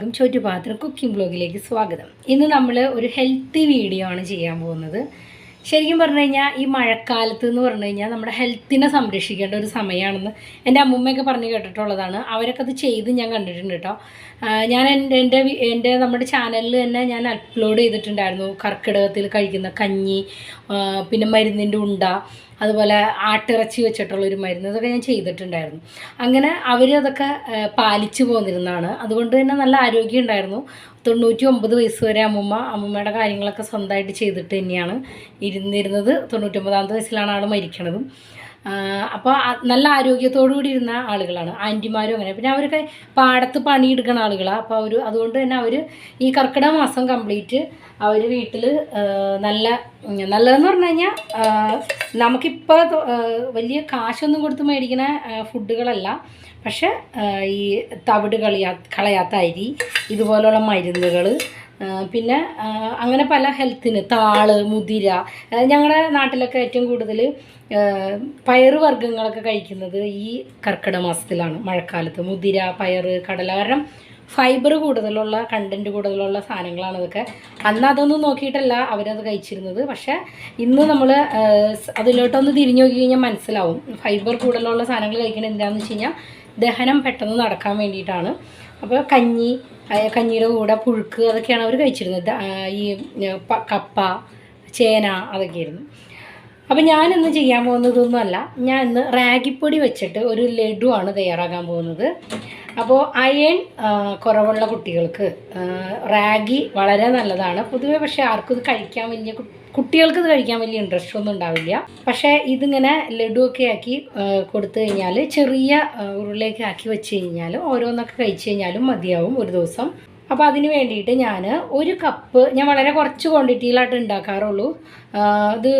എല്ലാവർക്കും ചുറ്റുപാത്ര കുക്കിംഗ് ബ്ലോഗിലേക്ക് സ്വാഗതം. ഇന്ന് നമ്മൾ ഒരു ഹെൽത്തി വീഡിയോ ആണ് ചെയ്യാൻ പോകുന്നത്. ശരിക്കും പറഞ്ഞു കഴിഞ്ഞാൽ ഈ മഴക്കാലത്ത് എന്ന് പറഞ്ഞു കഴിഞ്ഞാൽ നമ്മുടെ ഹെൽത്തിനെ സംരക്ഷിക്കേണ്ട ഒരു സമയമാണെന്ന് എന്റെ അമ്മൂമ്മയൊക്കെ പറഞ്ഞ് കേട്ടിട്ടുള്ളതാണ്. അവരൊക്കെ അത് ചെയ്ത് ഞാൻ കണ്ടിട്ടുണ്ട് കേട്ടോ. ഞാൻ എന്റെ എന്റെ എന്റെ നമ്മുടെ ചാനലിൽ തന്നെ ഞാൻ അപ്ലോഡ് ചെയ്തിട്ടുണ്ടായിരുന്നു. കർക്കിടകത്തിൽ കഴിക്കുന്ന കഞ്ഞി പിന്നെ മരുന്നിന്റെ ഉണ്ട അതുപോലെ ആട്ടിറച്ചി വെച്ചിട്ടുള്ള ഒരു മരുന്ന് ഇതൊക്കെ ഞാൻ ചെയ്തിട്ടുണ്ടായിരുന്നു. അങ്ങനെ അവർ അതൊക്കെ പാലിച്ചു പോന്നിരുന്നതാണ്. അതുകൊണ്ട് തന്നെ നല്ല ആരോഗ്യം ഉണ്ടായിരുന്നു. തൊണ്ണൂറ്റി ഒമ്പത് വയസ്സ് വരെ അമ്മൂമ്മ അമ്മൂമ്മയുടെ കാര്യങ്ങളൊക്കെ സ്വന്തമായിട്ട് ചെയ്തിട്ട് തന്നെയാണ് ഇരുന്നിരുന്നത്. തൊണ്ണൂറ്റൊമ്പതാമത്തെ വയസ്സിലാണ് ആൾ മരിക്കണതും. അപ്പോൾ നല്ല ആരോഗ്യത്തോടു കൂടി ഇരുന്ന ആളുകളാണ്. ആന്റിമാരും അങ്ങനെ. പിന്നെ അവരൊക്കെ പാടത്ത് പണിയെടുക്കുന്ന ആളുകളാണ് അപ്പോൾ അവർ അതുകൊണ്ട് തന്നെ അവർ ഈ കർക്കിടക മാസം കംപ്ലീറ്റ് അവർ വീട്ടിൽ നല്ല നല്ലതെന്ന് പറഞ്ഞു കഴിഞ്ഞാൽ നമുക്കിപ്പോൾ വലിയ കാശൊന്നും കൊടുത്ത് മേടിക്കുന്ന ഫുഡുകളല്ല. പക്ഷെ ഈ തവിട് കളിയാ കളയാത്ത അരി ഇതുപോലുള്ള മരുന്നുകൾ പിന്നെ അങ്ങനെ പല ഹെൽത്തിന് താൾ മുതിര ഞങ്ങളുടെ നാട്ടിലൊക്കെ ഏറ്റവും കൂടുതൽ പയറ് വർഗങ്ങളൊക്കെ കഴിക്കുന്നത് ഈ കർക്കിടക മാസത്തിലാണ് മഴക്കാലത്ത്. മുതിര പയറ് കടല കാരണം ഫൈബർ കൂടുതലുള്ള കണ്ടന്റ് കൂടുതലുള്ള സാധനങ്ങളാണ് ഇതൊക്കെ. അന്ന് അതൊന്നും നോക്കിയിട്ടല്ല അവരത് കഴിച്ചിരുന്നത്. പക്ഷേ ഇന്ന് നമ്മൾ അതിലോട്ടൊന്ന് തിരിഞ്ഞു നോക്കി കഴിഞ്ഞാൽ മനസ്സിലാവും. ഫൈബർ കൂടുതലുള്ള സാധനങ്ങൾ കഴിക്കുന്നത് എന്താണെന്ന് വെച്ച് കഴിഞ്ഞാൽ ദഹനം പെട്ടെന്ന് നടക്കാൻ വേണ്ടിയിട്ടാണ്. അപ്പോൾ കഞ്ഞി കഞ്ഞിയുടെ കൂടെ പുഴുക്ക് അതൊക്കെയാണ് അവർ കഴിച്ചിരുന്നത്. ഈ കപ്പ ചേന അതൊക്കെയായിരുന്നു. അപ്പോൾ ഞാൻ ഇന്ന് ചെയ്യാൻ പോകുന്നതൊന്നുമല്ല. ഞാൻ ഇന്ന് റാഗിപ്പൊടി വെച്ചിട്ട് ഒരു ലഡുവാണ് തയ്യാറാക്കാൻ പോകുന്നത്. അപ്പോൾ അയൺ കുറവുള്ള കുട്ടികൾക്ക് റാഗി വളരെ നല്ലതാണ്. പൊതുവെ പക്ഷേ ആർക്കും ഇത് കഴിക്കാൻ വലിയ കുട്ടികൾക്ക് ഇത് കഴിക്കാൻ വലിയ ഇൻട്രസ്റ്റ് ഒന്നും ഉണ്ടാവില്ല. പക്ഷേ ഇതിങ്ങനെ ലഡുവൊക്കെ ആക്കി കൊടുത്തു കഴിഞ്ഞാൽ ചെറിയ ഉരുളയൊക്കെ ആക്കി വെച്ച് കഴിഞ്ഞാൽ ഓരോന്നൊക്കെ കഴിച്ചു കഴിഞ്ഞാലും മതിയാവും ഒരു ദിവസം. അപ്പോൾ അതിന് വേണ്ടിയിട്ട് ഞാൻ ഒരു കപ്പ് ഞാൻ വളരെ കുറച്ച് ക്വാണ്ടിറ്റിയിലായിട്ട് ഉണ്ടാക്കാറുള്ളൂ അത്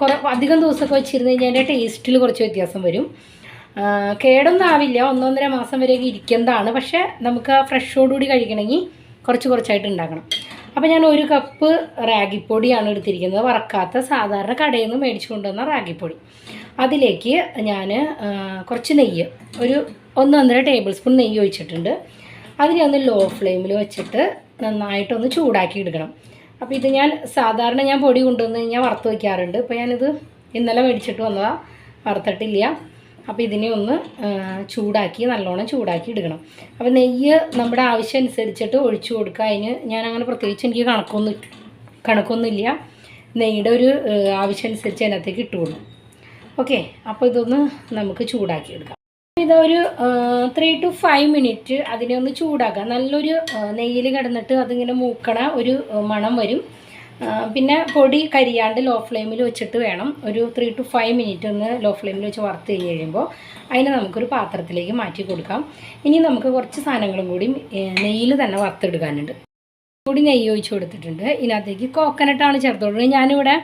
കുറേ അധികം ദിവസമൊക്കെ വെച്ചിരുന്ന് കഴിഞ്ഞാൽ അതിന്റെ ടേസ്റ്റിൽ കുറച്ച് വ്യത്യാസം വരും. കേടൊന്നും ആവില്ല. ഒന്നൊന്നര മാസം വരെയൊക്കെ ഇരിക്കുന്നതാണ് പക്ഷേ നമുക്ക് ആ ഫ്രഷോടുകൂടി കഴിക്കണമെങ്കിൽ കുറച്ച് കുറച്ചായിട്ട് ഉണ്ടാക്കണം അപ്പോൾ ഞാൻ ഒരു കപ്പ് റാഗിപ്പൊടിയാണ് എടുത്തിരിക്കുന്നത്. വറക്കാത്ത സാധാരണ കടയിൽ നിന്ന് മേടിച്ചു കൊണ്ടുവന്ന റാഗിപ്പൊടി. അതിലേക്ക് ഞാൻ കുറച്ച് നെയ്യ്. ഒരു ഒന്നൊന്നര ടേബിൾ സ്പൂൺ നെയ്യ് ഒഴിച്ചിട്ടുണ്ട്. അതിനെ ഒന്ന് ലോ ഫ്ലെയിമിൽ വെച്ചിട്ട് നന്നായിട്ടൊന്ന് ചൂടാക്കി എടുക്കണം. അപ്പോൾ ഇത് ഞാൻ സാധാരണ ഞാൻ പൊടി കൊണ്ടുവന്ന് ഞാൻ വറുത്ത് വയ്ക്കാറുണ്ട് ഇപ്പോൾ ഞാനിത് ഇന്നലെ മേടിച്ചിട്ട് വന്നതാണ് വറുത്തിട്ടില്ല. അപ്പോൾ ഇതിനെ ഒന്ന് ചൂടാക്കി നല്ലോണം ചൂടാക്കി എടുക്കണം. അപ്പോൾ നെയ്യ് നമ്മുടെ ആവശ്യം അനുസരിച്ചിട്ട് ഒഴിച്ചു കൊടുക്കുക. അതിന് ഞാൻ അങ്ങനെ പ്രത്യേകിച്ച് എനിക്ക് കണക്കൊന്നും കണക്കൊന്നുമില്ല. നെയ്യുടെ ഒരു ആവശ്യം അനുസരിച്ച് അതിനകത്തേക്ക് ഇട്ട് ഓക്കെ. അപ്പോൾ ഇതൊന്ന് നമുക്ക് ചൂടാക്കി എടുക്കാം. ഇതൊരു ത്രീ ടു ഫൈവ് മിനിറ്റ് അതിനെ ഒന്ന് ചൂടാക്കുക. നല്ലൊരു നെയ്യിൽ കിടന്നിട്ട് അതിങ്ങനെ മൂക്കണ ഒരു മണം വരും. പിന്നെ പൊടി കരിയാണ്ട് ലോ ഫ്ലെയിമിൽ വെച്ചിട്ട് വേണം ഒരു ത്രീ ടു ഫൈവ് മിനിറ്റ് ഒന്ന് ലോ ഫ്ലെയിമിൽ വെച്ച് വറുത്ത് കഴിഞ്ഞ് കഴിയുമ്പോൾ അതിനെ നമുക്കൊരു പാത്രത്തിലേക്ക് മാറ്റി കൊടുക്കാം. ഇനി നമുക്ക് കുറച്ച് സാധനങ്ങളും കൂടി നെയ്യിൽ തന്നെ വറുത്തെടുക്കാനുണ്ട് കൂടി നെയ്യ് ഒഴിച്ച് കൊടുത്തിട്ടുണ്ട്. ഇതിനകത്തേക്ക് കോക്കനട്ടാണ് ചേർത്ത് കൊടുക്കുന്നത്. ഞാനിവിടെ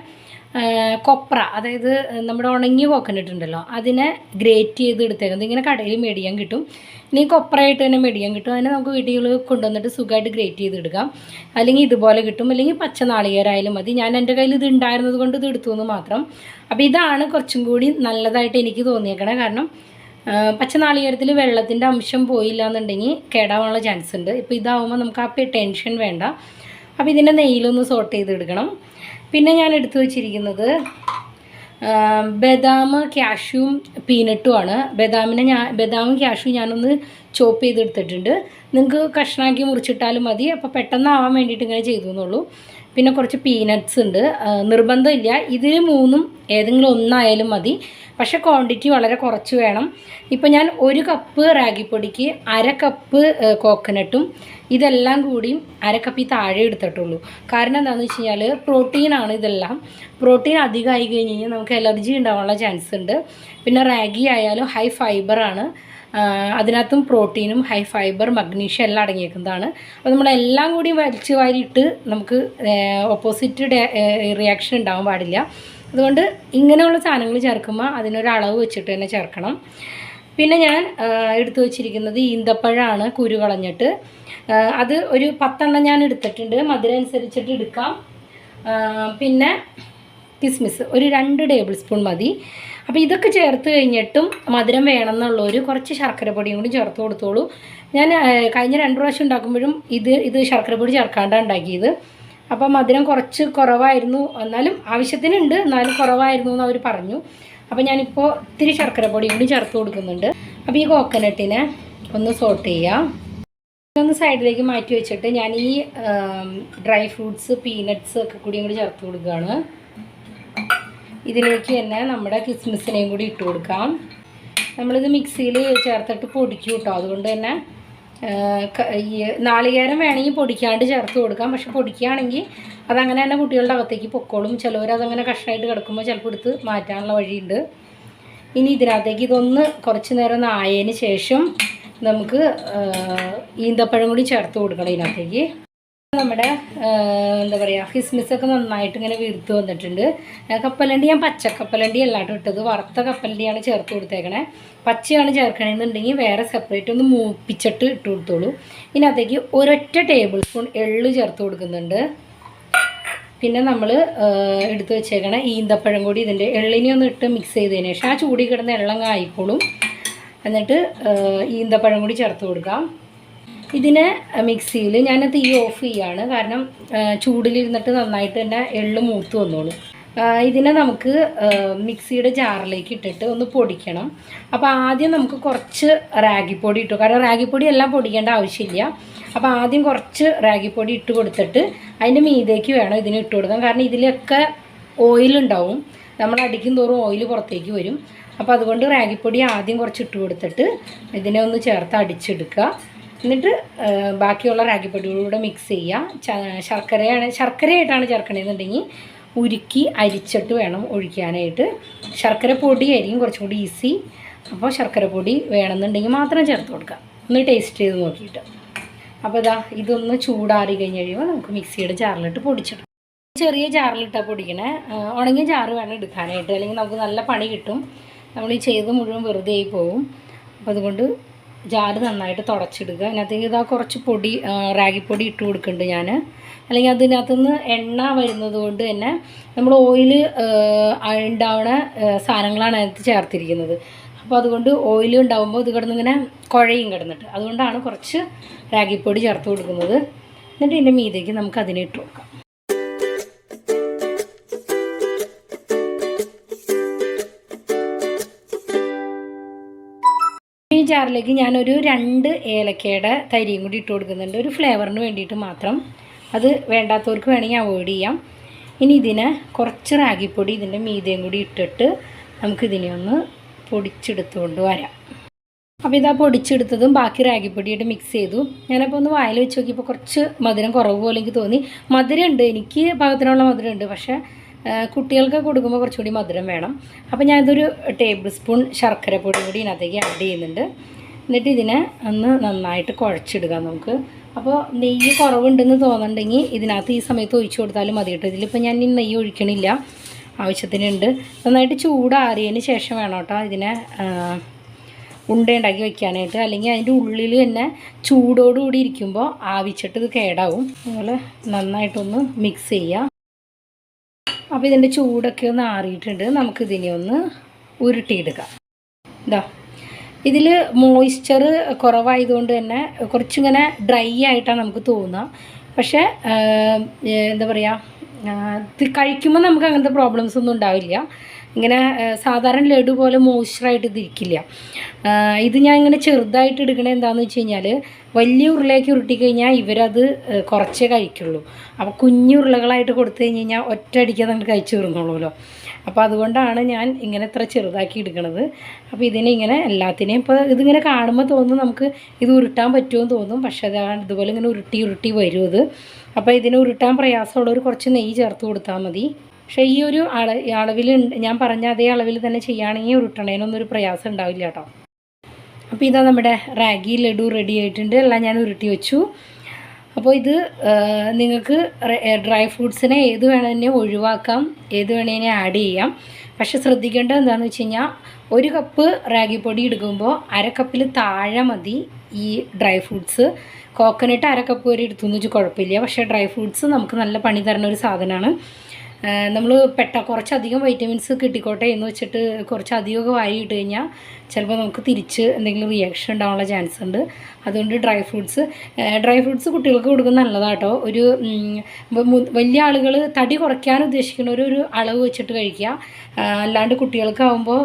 കൊപ്ര അതായത് നമ്മുടെ ഉണങ്ങിയ കോക്കനട്ട് അതിനെ ഗ്രേറ്റ് ചെയ്ത് എടുത്തേക്കുന്നത്. ഇങ്ങനെ കടയിൽ മേടിക്കാൻ കിട്ടും. ഇനി കൊപ്രയായിട്ട് തന്നെ മേടിക്കാൻ കിട്ടും. അതിനെ നമുക്ക് വീട്ടിൽ കൊണ്ടുവന്നിട്ട് സുഖമായിട്ട് ഗ്രേറ്റ് ചെയ്തെടുക്കാം അല്ലെങ്കിൽ ഇതുപോലെ കിട്ടും. അല്ലെങ്കിൽ പച്ച നാളികേരായാലും മതി. ഞാൻ എന്റെ കയ്യിൽ ഇത് ഉണ്ടായിരുന്നത് കൊണ്ട് ഇത് എടുത്തു എന്ന് മാത്രം. അപ്പോൾ ഇതാണ് കുറച്ചും കൂടി നല്ലതായിട്ട് എനിക്ക് തോന്നിയേക്കണേ. കാരണം പച്ച നാളികേരത്തിൽ വെള്ളത്തിന്റെ അംശം പോയില്ല എന്നുണ്ടെങ്കിൽ കേടാവാനുള്ള ചാൻസ് ഉണ്ട്. ഇപ്പോൾ ഇതാവുമ്പോൾ നമുക്ക് ആ ടെൻഷൻ വേണ്ട. അപ്പോൾ ഇതിന്റെ നെയ്യിലൊന്ന് സോട്ട് ചെയ്തെടുക്കണം. പിന്നെ ഞാൻ എടുത്തു വച്ചിരിക്കുന്നത് ബദാം ക്യാഷ്യൂം പീനട്ടും ആണ്. ബദാമിനെ ഞാൻ ബദാമും ക്യാഷ്യൂം ഞാനൊന്ന് ചോപ്പ് ചെയ്തെടുത്തിട്ടുണ്ട്. നിങ്ങൾക്ക് കഷ്ണാക്കി മുറിച്ചിട്ടാലും മതി. അപ്പോൾ പെട്ടെന്നാവാൻ വേണ്ടിയിട്ട് ഇങ്ങനെ ചെയ്തു എന്നുള്ളൂ. പിന്നെ കുറച്ച് പീനട്ട്സ് ഉണ്ട്. നിർബന്ധമില്ല. ഇതിൽ മൂന്നും ഏതെങ്കിലും ഒന്നായാലും മതി. പക്ഷേ ക്വാണ്ടിറ്റി വളരെ കുറച്ച് വേണം. ഇപ്പോൾ ഞാൻ ഒരു കപ്പ് റാഗിപ്പൊടിക്ക് അര കപ്പ് കോക്കനട്ടും ഇതെല്ലാം കൂടിയും അര കപ്പി താഴെ എടുത്തിട്ടുള്ളൂ. കാരണം എന്താണെന്ന് വെച്ച് കഴിഞ്ഞാൽ പ്രോട്ടീനാണ് ഇതെല്ലാം. പ്രോട്ടീൻ അധികമായി കഴിഞ്ഞ് കഴിഞ്ഞാൽ നമുക്ക് എലർജി ഉണ്ടാവാനുള്ള ചാൻസ് ഉണ്ട്. പിന്നെ റാഗി ആയാലും ഹൈ ഫൈബറാണ് അതിനകത്തും പ്രോട്ടീനും ഹൈ ഫൈബർ മഗ്നീഷ്യം എല്ലാം അടങ്ങിയേക്കുന്നതാണ് അപ്പോൾ നമ്മളെല്ലാം കൂടി വലിച്ചു വാരിയിട്ട് നമുക്ക് ഓപ്പോസിറ്റ് റിയാക്ഷൻ ഉണ്ടാവാൻ പാടില്ല. അതുകൊണ്ട് ഇങ്ങനെയുള്ള സാധനങ്ങൾ ചേർക്കുമ്പോൾ അതിനൊരളവ് വെച്ചിട്ട് തന്നെ ചേർക്കണം. പിന്നെ ഞാൻ എടുത്തു വച്ചിരിക്കുന്നത് ഈന്തപ്പഴമാണ് കുരു കളഞ്ഞിട്ട്. അത് ഒരു പത്തെണ്ണം ഞാൻ എടുത്തിട്ടുണ്ട്. മധുരം അനുസരിച്ചിട്ട് എടുക്കാം. പിന്നെ കിസ്മിസ് ഒരു രണ്ട് ടേബിൾ സ്പൂൺ മതി. അപ്പോൾ ഇതൊക്കെ ചേർത്ത് കഴിഞ്ഞിട്ടും മധുരം വേണമെന്നുള്ള ഒരു കുറച്ച് ശർക്കര പൊടിയും കൂടി ചേർത്ത് കൊടുത്തോളൂ. ഞാൻ കഴിഞ്ഞ രണ്ട് പ്രാവശ്യം ഉണ്ടാക്കുമ്പോഴും ഇത് ഇത് ശർക്കര പൊടി ചേർക്കാണ്ടാണ് ഉണ്ടാക്കിയത്. അപ്പോൾ മധുരം കുറച്ച് കുറവായിരുന്നു. എന്നാലും ആവശ്യത്തിനുണ്ട്. എന്നാലും കുറവായിരുന്നു എന്ന് അവർ പറഞ്ഞു. അപ്പോൾ ഞാനിപ്പോൾ ഇത്തിരി ശർക്കര പൊടിയും കൂടി ചേർത്ത് കൊടുക്കുന്നുണ്ട്. അപ്പോൾ ഈ കോക്കനട്ടിനെ ഒന്ന് സോട്ട് ചെയ്യാം. ഒന്ന് സൈഡിലേക്ക് മാറ്റി വെച്ചിട്ട് ഞാൻ ഈ ഡ്രൈ ഫ്രൂട്ട്സ് പീനട്ട്സ് ഒക്കെ കൂടി ഇങ്ങോട്ട് ചേർത്ത് കൊടുക്കുകയാണ് ഇതിലേക്ക് തന്നെ നമ്മുടെ കിസ്മിസിനെയും കൂടി ഇട്ട് കൊടുക്കാം. നമ്മളിത് മിക്സിയിൽ ചേർത്തിട്ട് പൊടിക്കും കേട്ടോ. അതുകൊണ്ട് തന്നെ ഈ നാളികേരം വേണമെങ്കിൽ പൊടിക്കാണ്ട് ചേർത്ത് കൊടുക്കാം. പക്ഷെ പൊടിക്കുകയാണെങ്കിൽ അതങ്ങനെ തന്നെ കുട്ടികളുടെ അകത്തേക്ക് പൊക്കോളും. ചിലവർ അതങ്ങനെ കഷ്ണമായിട്ട് കിടക്കുമ്പോൾ ചിലപ്പോൾ എടുത്ത് മാറ്റാനുള്ള വഴിയുണ്ട്. ഇനി ഇതിനകത്തേക്ക് ഇതൊന്ന് കുറച്ച് നേരം ഒന്ന് ആയതിന് ശേഷം നമുക്ക് ഈന്തപ്പഴം കൂടി ചേർത്ത് കൊടുക്കണം ഇതിനകത്തേക്ക്. നമ്മുടെ എന്താ പറയുക കിസ്മിസൊക്കെ നന്നായിട്ട് ഇങ്ങനെ വീർത്ത് വന്നിട്ടുണ്ട്. കപ്പലണ്ടി ഞാൻ പച്ച കപ്പലണ്ടി അല്ലാട്ടോ ഇട്ടത്. വറുത്ത കപ്പലണ്ടിയാണ് ചേർത്ത് കൊടുത്തേക്കണേ. പച്ചയാണ് ചേർക്കണമെന്നുണ്ടെങ്കിൽ വേറെ സെപ്പറേറ്റ് ഒന്ന് മൂപ്പിച്ചിട്ട് ഇട്ട് കൊടുത്തോളൂ. ഇതിനകത്തേക്ക് ഒരൊറ്റ ടേബിൾ സ്പൂൺ എള്ള് ചേർത്ത് കൊടുക്കുന്നുണ്ട്. പിന്നെ നമ്മൾ എടുത്ത് വെച്ചേക്കണ ഈന്തപ്പഴം കൂടി ഇതിന്റെ എള്ളിനെ ഒന്ന് ഇട്ട് മിക്സ് ചെയ്തതിന് ശേഷം ആ ചൂടി കിടന്ന എള്ളങ്ങ് ആയിക്കോളും. എന്നിട്ട് ഈന്തപ്പഴം കൂടി ചേർത്ത് കൊടുക്കാം. ഇതിനെ മിക്സിയിൽ ഞാൻ തീ ഓഫ് ചെയ്യാണ്. കാരണം ചൂടിലിരുന്നിട്ട് നന്നായിട്ട് തന്നെ എള്ള് മൂത്ത് വന്നോളൂ. ഇതിനെ നമുക്ക് മിക്സിയുടെ ജാറിലേക്ക് ഇട്ടിട്ട് ഒന്ന് പൊടിക്കണം. അപ്പോൾ ആദ്യം നമുക്ക് കുറച്ച് റാഗിപ്പൊടി ഇട്ടു. കാരണം റാഗിപ്പൊടി എല്ലാം പൊടിക്കേണ്ട ആവശ്യമില്ല. അപ്പോൾ ആദ്യം കുറച്ച് റാഗിപ്പൊടി ഇട്ട് കൊടുത്തിട്ട് അതിന്റെ മീതേക്ക് വേണം ഇതിന് ഇട്ട് കൊടുക്കാൻ. കാരണം ഇതിലൊക്കെ ഓയിലുണ്ടാവും നമ്മൾ അടിക്കും തോറും ഓയിൽ പുറത്തേക്ക് വരും. അപ്പോൾ അതുകൊണ്ട് റാഗിപ്പൊടി ആദ്യം കുറച്ച് ഇട്ട് കൊടുത്തിട്ട് ഇതിനെ ഒന്ന് ചേർത്ത് അടിച്ചെടുക്കുക. എന്നിട്ട് ബാക്കിയുള്ള റാഗിപ്പൊടികളൂടെ മിക്സ് ചെയ്യുക ശർക്കരയാണ് ശർക്കരയായിട്ടാണ് ചേർക്കണതെന്നുണ്ടെങ്കിൽ ഉരുക്കി അരിച്ചിട്ട് വേണം ഒഴിക്കാനായിട്ട്. ശർക്കര പൊടി ആയിരിക്കും കുറച്ചും കൂടി ഈസി അപ്പോൾ ശർക്കര പൊടി വേണമെന്നുണ്ടെങ്കിൽ മാത്രം ചേർത്ത് കൊടുക്കുക ഒന്ന് ടേസ്റ്റ് ചെയ്ത് നോക്കിയിട്ട്. അപ്പോൾ ഇതാ ഇതൊന്ന് ചൂടാറി കഴിഞ്ഞ് കഴിയുമ്പോൾ നമുക്ക് മിക്സിയുടെ ജാറിലിട്ട് പൊടിച്ചിടാം. ചെറിയ ജാറിലിട്ടാണ് പൊടിക്കണേ. ഉണങ്ങിയ ജാറ് വേണം എടുക്കാനായിട്ട്. അല്ലെങ്കിൽ നമുക്ക് നല്ല പണി കിട്ടും. നമ്മൾ ഈ ചെയ്ത് മുഴുവൻ വെറുതെ ആയി പോകും അപ്പോൾ അതുകൊണ്ട് ജാറ് നന്നായിട്ട് തുടച്ചിടുക. അതിനകത്തേക്ക് ഇതാ കുറച്ച് പൊടി റാഗിപ്പൊടി ഇട്ട് കൊടുക്കുന്നുണ്ട് ഞാൻ അല്ലെങ്കിൽ അതിനകത്തുനിന്ന് എണ്ണ വരുന്നത് കൊണ്ട് തന്നെ നമ്മൾ ഓയിൽ ഉണ്ടാവുന്ന സാധനങ്ങളാണ് അതിനകത്ത് ചേർത്തിരിക്കുന്നത്. അപ്പോൾ അതുകൊണ്ട് ഓയിലും ഉണ്ടാകുമ്പോൾ ഇത് കിടന്നിങ്ങനെ കുഴയും കിടന്നിട്ട്. അതുകൊണ്ടാണ് കുറച്ച് റാഗിപ്പൊടി ചേർത്ത് കൊടുക്കുന്നത്. എന്നിട്ട് ഇതിന്റെ മീതേക്ക് നമുക്ക് അതിനെ ഇട്ട് കൊടുക്കാം. ജാറിലേക്ക് ഞാനൊരു രണ്ട് ഏലക്കയുടെ തരിയും കൂടി ഇട്ട് കൊടുക്കുന്നുണ്ട്. ഒരു ഫ്ലേവറിന് വേണ്ടിയിട്ട് മാത്രം. അത് വേണ്ടാത്തവർക്ക് വേണമെങ്കിൽ അവോയ്ഡ് ചെയ്യാം. ഇനി ഇതിനെ കുറച്ച് റാഗിപ്പൊടി ഇതിന്റെ മീതയും കൂടി ഇട്ടിട്ട് നമുക്കിതിനെ ഒന്ന് പൊടിച്ചെടുത്തുകൊണ്ട് വരാം. അപ്പോൾ ഇതാ പൊടിച്ചെടുത്തതും ബാക്കി റാഗിപ്പൊടിയായിട്ട് മിക്സ് ചെയ്തു. ഞാനപ്പോൾ ഒന്ന് വായിൽ വെച്ച് നോക്കിയപ്പോൾ കുറച്ച് മധുരം കുറവ് പോലെ എനിക്ക് തോന്നി. മധുരമുണ്ട്. എനിക്ക് പാകത്തിനുള്ള മധുരമുണ്ട്. പക്ഷേ കുട്ടികൾക്ക് കൊടുക്കുമ്പോൾ കുറച്ചുകൂടി മധുരം വേണം. അപ്പോൾ ഞാനിതൊരു ടേബിൾ സ്പൂൺ ശർക്കര പൊടി കൂടി ഇതിനകത്തേക്ക് ആഡ് ചെയ്യുന്നുണ്ട്. എന്നിട്ട് ഇതിനെ ഒന്ന് നന്നായിട്ട് കുഴച്ചിടുക നമുക്ക്. അപ്പോൾ നെയ്യ് കുറവുണ്ടെന്ന് തോന്നുന്നുണ്ടെങ്കിൽ ഇതിനകത്ത് ഈ സമയത്ത് ഒഴിച്ചു കൊടുത്താലും മതി കേട്ടോ. ഇതിലിപ്പോൾ ഞാൻ ഈ നെയ്യ് ഒഴിക്കണില്ല. ആവശ്യത്തിനുണ്ട്. നന്നായിട്ട് ചൂടാറിയതിന് ശേഷം വേണം കേട്ടോ ഇതിനെ ആ, ഉണ്ട ഉണ്ടാക്കി വെക്കാനായിട്ട്. അല്ലെങ്കിൽ അതിന്റെ ഉള്ളിൽ തന്നെ ചൂടോടുകൂടി ഇരിക്കുമ്പോൾ ആവിച്ചിട്ട് ഇത് കേടാവും. അതുപോലെ നന്നായിട്ടൊന്ന് മിക്സ് ചെയ്യുക അപ്പോൾ ഇതിന്റെ ചൂടൊക്കെ ഒന്ന് ആറിയിട്ടുണ്ട്. നമുക്കിതിനെ ഒന്ന് ഉരുട്ടിയെടുക്കാം ഇതാ ഇതിൽ മോയ്സ്ചർ കുറവായതുകൊണ്ട് തന്നെ കുറച്ചിങ്ങനെ ഡ്രൈ ആയിട്ടാണ് നമുക്ക് തോന്നുക. പക്ഷേ എന്താ പറയുക കഴിക്കുമ്പോൾ നമുക്ക് അങ്ങനത്തെ പ്രോബ്ലംസ് ഒന്നും ഉണ്ടാവില്ല. ഇങ്ങനെ സാധാരണ ലഡു പോലെ മോയ്സ്ചറായിട്ട് ഇതിരിക്കില്ല. ഇത് ഞാൻ ഇങ്ങനെ ചെറുതായിട്ട് എടുക്കണത് എന്താണെന്ന് വെച്ച് കഴിഞ്ഞാൽ വലിയ ഉരുളയൊക്കെ ഉരുട്ടി കഴിഞ്ഞാൽ ഇവരത് കുറച്ചേ കഴിക്കുള്ളൂ. അപ്പോൾ കുഞ്ഞു ഉരുളകളായിട്ട് കൊടുത്തു കഴിഞ്ഞ് കഴിഞ്ഞാൽ ഒറ്റയടിക്ക് അതങ്ങോട്ട് കഴിച്ചു തീർന്നോളൂല്ലോ അപ്പോൾ അതുകൊണ്ടാണ് ഞാൻ ഇങ്ങനെ ഇത്ര ചെറുതാക്കി എടുക്കണത്. അപ്പോൾ ഇതിനെ ഇങ്ങനെ എല്ലാത്തിനെയും ഇപ്പോൾ ഇതിങ്ങനെ കാണുമ്പോൾ തോന്നും നമുക്ക് ഇത് ഉരുട്ടാൻ പറ്റുമെന്ന് തോന്നും. പക്ഷേ അതാണ് ഇതുപോലെ ഇങ്ങനെ ഉരുട്ടി ഉരുട്ടി വരും അത് അപ്പോൾ ഇതിനെ ഉരുട്ടാൻ പ്രയാസമുള്ളവർ കുറച്ച് നെയ്യ് ചേർത്ത് കൊടുത്താൽ മതി. പക്ഷേ ഈ ഒരു അള അളവിൽ ഞാൻ പറഞ്ഞ അതേ അളവിൽ തന്നെ ചെയ്യുകയാണെങ്കിൽ ഉരുട്ടണേനൊന്നും ഒരു പ്രയാസം ഉണ്ടാവില്ല കേട്ടോ. അപ്പോൾ ഇതാ നമ്മുടെ റാഗി ലഡു റെഡി ആയിട്ടുണ്ട്. എല്ലാം ഞാൻ ഉരുട്ടി വെച്ചു. അപ്പോൾ ഇത് നിങ്ങൾക്ക് ഡ്രൈ ഫ്രൂട്ട്സിനെ ഏത് വേണമെന്നെ ഒഴിവാക്കാം ഏത് വേണേനെ ആഡ് ചെയ്യാം. പക്ഷെ ശ്രദ്ധിക്കേണ്ടത് എന്താണെന്ന് വെച്ച് കഴിഞ്ഞാൽ ഒരു കപ്പ് റാഗി പൊടി എടുക്കുമ്പോൾ അര കപ്പിൽ താഴെ മതി ഈ ഡ്രൈ ഫ്രൂട്ട്സ് കോക്കനട്ട് അര കപ്പ് വരെ എടുത്തു എന്ന് വെച്ചാൽ കുഴപ്പമില്ല. പക്ഷേ ഡ്രൈ ഫ്രൂട്ട്സ് നമുക്ക് നല്ല പണി തരുന്ന ഒരു സാധനമാണ് നമ്മൾ പെട്ട കുറച്ചധികം വൈറ്റമിൻസ് കിട്ടിക്കോട്ടെ എന്ന് വെച്ചിട്ട് കുറച്ചധികമൊക്കെ ഇട്ട് കഴിഞ്ഞാൽ ചിലപ്പോൾ നമുക്ക് തിരിച്ച് എന്തെങ്കിലും റിയാക്ഷൻ ഉണ്ടാവാനുള്ള ചാൻസ് ഉണ്ട്. അതുകൊണ്ട് ഡ്രൈ ഫ്രൂട്ട്സ് ഡ്രൈ ഫ്രൂട്ട്സ് കുട്ടികൾക്ക് കൊടുക്കുന്നത് നല്ലതാട്ടോ. ഒരു വലിയ ആളുകൾ തടി കുറയ്ക്കാൻ ഉദ്ദേശിക്കുന്ന ഒരു അളവ് വെച്ചിട്ട് കഴിക്കുക. അല്ലാണ്ട് കുട്ടികൾക്കാവുമ്പോൾ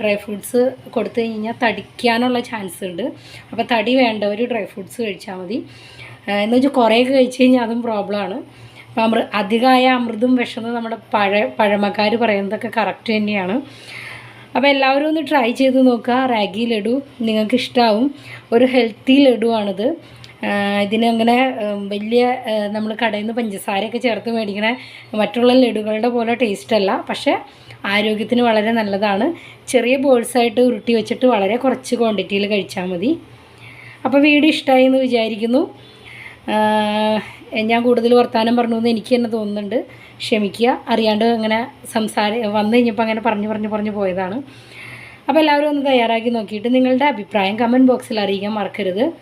ഡ്രൈ ഫ്രൂട്ട്സ് കൊടുത്തു കഴിഞ്ഞാൽ തടിക്കാനുള്ള ചാൻസ് ഉണ്ട്. അപ്പോൾ തടി വേണ്ടവർ ഡ്രൈ ഫ്രൂട്ട്സ് കഴിച്ചാൽ മതി. എന്നുവെച്ചാൽ എന്ന് വെച്ചാൽ കുറേയൊക്കെ കഴിച്ച് കഴിഞ്ഞാൽ അതും പ്രോബ്ലമാണ് അപ്പോൾ അമൃ അധികമായ അമൃതും വിഷമെന്ന് നമ്മുടെ പഴ പഴമക്കാർ പറയുന്നതൊക്കെ കറക്റ്റ് തന്നെയാണ്. അപ്പോൾ എല്ലാവരും ഒന്ന് ട്രൈ ചെയ്ത് നോക്കുക. റാഗി ലഡു നിങ്ങൾക്ക് ഇഷ്ടമാവും ഒരു ഹെൽത്തി ലഡുവാണിത് ആണിത്. ഇതിന് അങ്ങനെ വലിയ നമ്മൾ കടയിൽ നിന്ന് പഞ്ചസാരയൊക്കെ ചേർത്ത് മേടിക്കണ മറ്റുള്ള ലഡുകളുടെ പോലെ ടേസ്റ്റ് അല്ല. പക്ഷേ ആരോഗ്യത്തിന് വളരെ നല്ലതാണ്. ചെറിയ ബോൾസായിട്ട് ഉരുട്ടി വെച്ചിട്ട് വളരെ കുറച്ച് ക്വാണ്ടിറ്റിയിൽ കഴിച്ചാൽ മതി. അപ്പോൾ വീഡിയോ ഇഷ്ടമായി എന്ന് വിചാരിക്കുന്നു. ഞാൻ കൂടുതൽ വർത്തമാനം പറഞ്ഞു എന്ന് എനിക്ക് തന്നെ തോന്നുന്നുണ്ട്. ക്ഷമിക്കുക. അറിയാണ്ട് അങ്ങനെ സംസാര വന്നു കഴിഞ്ഞപ്പോൾ അങ്ങനെ പറഞ്ഞു പറഞ്ഞു പറഞ്ഞു പോയതാണ്. അപ്പോൾ എല്ലാവരും ഒന്ന് തയ്യാറാക്കി നോക്കിയിട്ട് നിങ്ങളുടെ അഭിപ്രായം കമന്റ് ബോക്സിൽ അറിയിക്കാൻ മറക്കരുത്.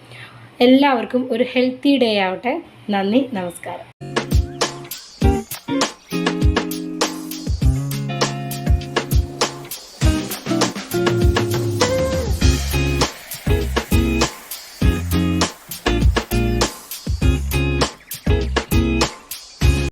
എല്ലാവർക്കും ഒരു ഹെൽത്തി ഡേ ആവട്ടെ. നന്ദി. നമസ്കാരം.